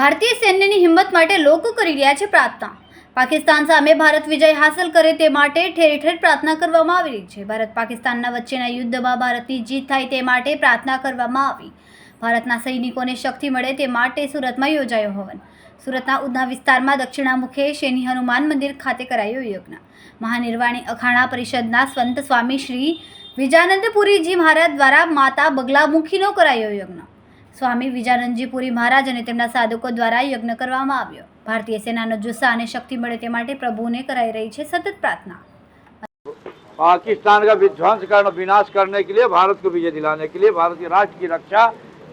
ભારતીય સૈન્યની હિંમત માટે લોકો કરી રહ્યા છે પ્રાર્થના પાકિસ્તાન સામે ભારત વિજય હાંસલ કરે તે માટે ઠેર ઠેર પ્રાર્થના કરવામાં આવી રહી છે ભારત પાકિસ્તાનના વચ્ચેના યુદ્ધમાં ભારતની જીત થાય તે માટે પ્રાર્થના કરવામાં આવી ભારતના સૈનિકોને શક્તિ મળે તે માટે સુરતમાં યોજાયો હવન સુરતના ઉધના વિસ્તારમાં દક્ષિણામુખે શેની હનુમાન મંદિર ખાતે કરાયો યજ્ઞ મહાનિર્વાણી અખાણા પરિષદના સંત સ્વામી શ્રી વિજાનંદપુરીજી મહારાજ દ્વારા માતા બગલામુખીનો કરાયો યજ્ઞ स्वामी विज रंजीपुरी महाराज ने તેમના સાધુકો દ્વારા યજ્ઞ કરવા માં આવ્યો ભારતીય સેનાનો જોસ અને શક્તિ મળે તે માટે પ્રભુને કરાઈ રહી છે સતત પ્રાર્થના પાકિસ્તાન કા વિજ્વંશ કારણ વિનાશ કરને કે લિયે ભારત કો વિજે દિલાને કે લિયે ભારતીય રાષ્ટ્રીય રક્ષા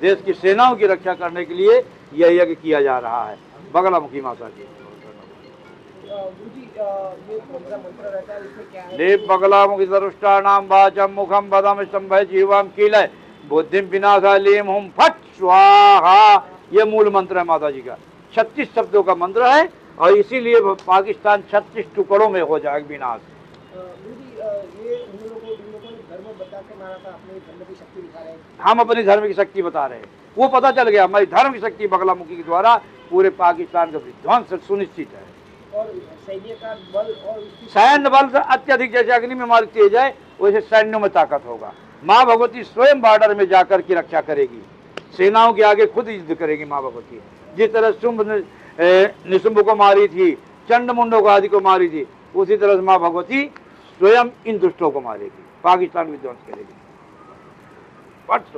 દેશ કી સેનાઓ કી રક્ષા કરને કે લિયે યજ્ઞ કિયા જા રહા હૈ બગલા મુખી મસાજી ગુડી યે પ્રોગ્રામ ચલ રહા હૈ ઉસમે ક્યા હે ને બગલા મુખી સરુષ્ઠાણમ વાચમ મુખમ બદમ શંભે જીવામ કીલે बुद्धि विनाशालीम हम फट स्वाहा यह मूल मंत्र है माता जी का छत्तीस शब्दों का मंत्र है और इसीलिए पाकिस्तान छत्तीस टुकड़ों में हो जाए विनाश हम अपने धर्म की शक्ति बता रहे हैं वो पता चल गया हमारी धर्म की शक्ति बगला मुखी के द्वारा पूरे पाकिस्तान का विध्वंस सुनिश्चित है और सैन्य बल अत्यधिक जैसे अग्नि में मारती तेज जाए वैसे सैन्यों में ताकत होगा माँ भगवती स्वयं बॉर्डर में जाकर की रक्षा करेगी सेनाओं के आगे खुद युद्ध करेगी माँ भगवती जिस तरह शुंभ निशुंभ को मारी थी चंड मुंडो को आदि को मारी थी उसी तरह से माँ भगवती स्वयं इन दुष्टों को मारेगी पाकिस्तान विध्वंस करेगी